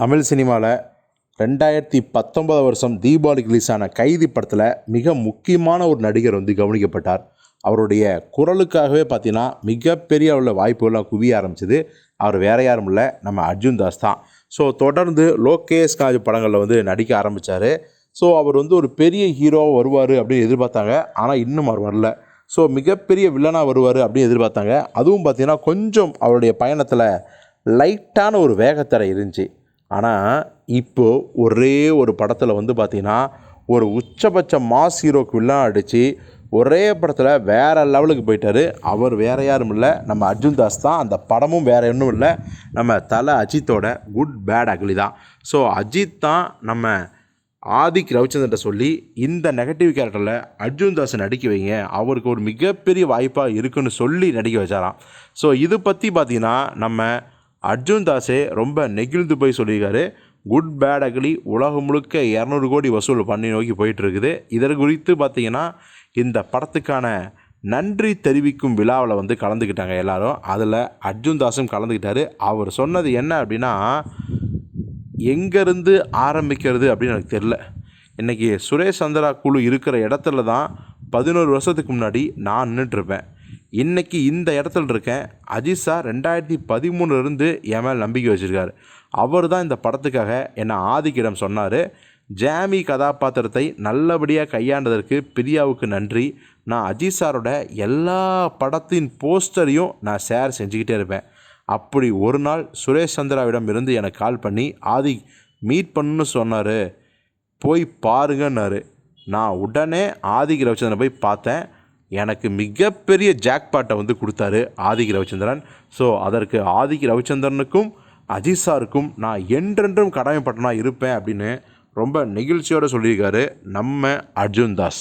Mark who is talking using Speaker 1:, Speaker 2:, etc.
Speaker 1: தமிழ் சினிமாவில் ரெண்டாயிரத்தி பத்தொன்பது வருஷம் தீபாவளிக்கு ரிலீஸ் ஆன கைதி படத்தில் மிக முக்கியமான ஒரு நடிகர் வந்து கவனிக்கப்பட்டார். அவருடைய குரலுக்காகவே பார்த்தீங்கன்னா மிகப்பெரிய உள்ள வாய்ப்புகள்லாம் குவிய ஆரம்பிச்சது. அவர் வேற யாரும் இல்லை நம்ம அர்ஜுன் தாஸ் தான். ஸோ தொடர்ந்து லோகேஷ் காஜ் படங்களில் வந்து நடிக்க ஆரம்பித்தார் ஸோ அவர் வந்து ஒரு பெரிய ஹீரோவாக வருவார் அப்படின்னு எதிர்பார்த்தாங்க. ஆனால் இன்னும் அவர் வரல. ஸோ மிகப்பெரிய வில்லனாக வருவார் அப்படின்னு எதிர்பார்த்தாங்க. அதுவும் பார்த்திங்கன்னா கொஞ்சம் அவருடைய பயணத்தில் லைட்டான ஒரு வேகத்தடை இருந்துச்சு. ஆனால் இப்போ ஒரே ஒரு படத்தில் வந்து பார்த்தீங்கன்னா ஒரு உச்சபட்ச மாஸ் ஹீரோக்கு வில்லன் அடித்து ஒரே படத்தில் வேறு லெவலுக்கு போயிட்டார். அவர் வேறு யாரும் இல்லை. நம்ம அர்ஜுன் தாஸ் தான். அந்த படமும் வேறு ஒன்றும் இல்லை. நம்ம தலை அஜித்தோட குட் பேட் அக்லி தான். ஸோ அஜித் தான் நம்ம ஆதிக் ரவிச்சந்திரன் சொல்லி இந்த நெகட்டிவ் கேரக்டரில் அர்ஜுன் தாஸை நடிக்க வைங்க. அவருக்கு ஒரு மிகப்பெரிய வாய்ப்பாக இருக்குன்னு சொல்லி நடிக்க வச்சாராம். ஸோ இது பற்றி பார்த்திங்கன்னா நம்ம அர்ஜுன் தாஸே ரொம்ப நெகிழ்ந்து போய் சொல்லியிருக்காரு. குட் பேட் அகலி உலகம் முழுக்க இரநூறு கோடி வசூல் பண்ணி நோக்கி போயிட்டு இருக்குது இதற்கு குறித்து பார்த்தீங்கன்னா இந்த படத்துக்கான நன்றி தெரிவிக்கும் விழாவில் வந்து கலந்துக்கிட்டாங்க எல்லாரும். அதில் அர்ஜுன் தாஸும் கலந்துக்கிட்டார். அவர் சொன்னது என்ன அப்படின்னா எங்கேருந்து ஆரம்பிக்கிறது? அப்படின்னு எனக்கு தெரில இன்றைக்கி சுரேஷ் சந்திரா குழு இருக்கிற இடத்துல தான் பதினோரு வருஷத்துக்கு முன்னாடி நான் நின்றுட்டுருப்பேன் இன்றைக்கி இந்த இடத்துல இருக்கேன். அஜித் சார் ரெண்டாயிரத்தி பதிமூணுலேருந்து என் மேல் நம்பிக்கை வச்சுருக்காரு. அவர் தான் இந்த படத்துக்காக என்னை ஆதிக்கிடம் சொன்னார். ஜாமி கதாபாத்திரத்தை நல்லபடியாக கையாண்டதற்கு பிரியாவுக்கு நன்றி. நான் அஜித் சாரோட எல்லா படத்தின் போஸ்டரையும் நான் ஷேர் செஞ்சுக்கிட்டே இருப்பேன். அப்படி ஒரு நாள் சுரேஷ் சந்திராவிடம் இருந்து எனக்கு கால் பண்ணி ஆதி மீட் பண்ணுன்னு சொன்னார். போய் பாருங்கன்னாரு. நான் உடனே ஆதிக்கிற ரவிச்சந்திரன் போய் பார்த்தேன். எனக்கு மிகப்பெரிய ஜாக்பாட்டை வந்து கொடுத்தாரு ஆதிக்கு ரவிச்சந்திரன். ஸோ அதற்கு ஆதிக் ரவிச்சந்திரனுக்கும் அஜித் சாருக்கும் நான் என்றென்றும் கடமைப்பட்டனாக இருப்பேன் அப்படின்னு ரொம்ப நெகிழ்ச்சியோடு சொல்லியிருக்காரு நம்ம அர்ஜுன் தாஸ்.